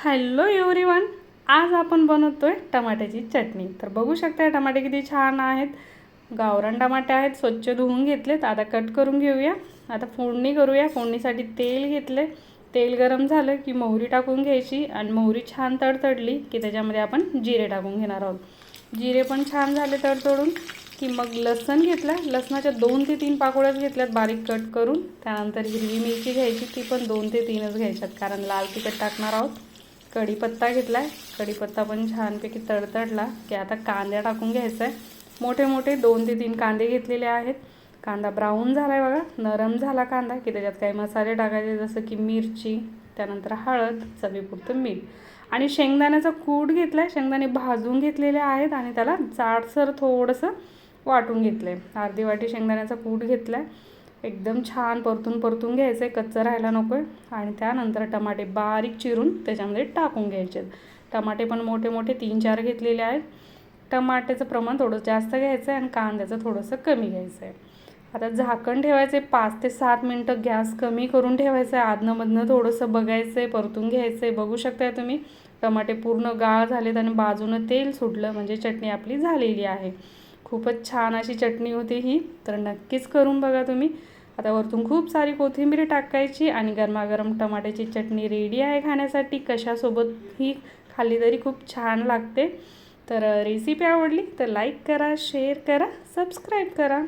Hello everyone आज आपण बनवतो आहे टमाट्याची चटणी. तर बघू शकता टमाटे किती छान आहेत. गावरान टमाटे आहेत स्वच्छ धुवून घेतलेत. आता कट करून घेऊया. आता फोडणी करूया. फोडणीसाठी तेल घेतले तेल गरम झालं की मोहरी टाकून घ्यायची आणि मोहरी छान तडतडली की त्याच्यामध्ये आपण जिरे टाकून घेणार आहोत. जिरे पण छान झाले तडतडून की मग लसण घेतला. लसणाच्या दोन ते तीन पाकोळ्याच घेतल्यात बारीक कट करून. त्यानंतर हिरवी मिरची घ्यायची. ती पण दोन ते तीनच घ्यायच्यात कारण लाल तिखट टाकणार आहोत. कढीपत्ता घेतला आहे कढीपत्ता पण छानपैकी तडतडला की आता कांद्या टाकून घ्यायचा. आहे मोठे मोठे दोन ते तीन कांदे घेतलेले आहेत. कांदा ब्राऊन झाला आहे बघा. नरम झाला कांदा की त्याच्यात काही मसाले टाकायचे जसं की मिरची त्यानंतर हळद चवीपुरतं मीठ. आणि शेंगदाण्याचा कूट घेतला आहे शेंगदाणे भाजून घेतलेले आहेत आणि त्याला जाडसर थोडंसं वाटून घेतलं आहे अर्धी वाटी शेंगदाण्याचा कूट घेतला आहे एकदम छान परतून परतून घ्यायचं आहे कच्चं राहायला नको आहे आणि त्यानंतर टमाटे बारीक चिरून त्याच्यामध्ये टाकून घ्यायचे आहेत टमाटे पण मोठे मोठे तीन चार घेतलेले आहेत. टमाट्याचं प्रमाण थोडं जास्त घ्यायचं आहे आणि कांद्याचं थोडंसं कमी घ्यायचं आहे आता झाकण ठेवायचं आहे पाच ते सात मिनटं गॅस कमी करून ठेवायचं आहे आदनंमधनं थोडंसं बघायचं आहे परतून घ्यायचं आहे बघू शकताय तुम्ही टमाटे पूर्ण गाळ झालेत आणि बाजूनं तेल सुटलं म्हणजे चटणी आपली झालेली आहे. खूपच छान अशी चटणी होती ही तर नक्कीच करून बघा तुम्ही. आता वरतून खूप सारी कोथिंबीर टाकायची आणि गरमागरम टमाट्याची चटणी रेडी आहे खाण्यासाठी. कशासोबत ही खाल्ली तरी खूप छान लागते. तर रेसिपी आवडली तर लाईक करा शेअर करा सबस्क्राईब करा.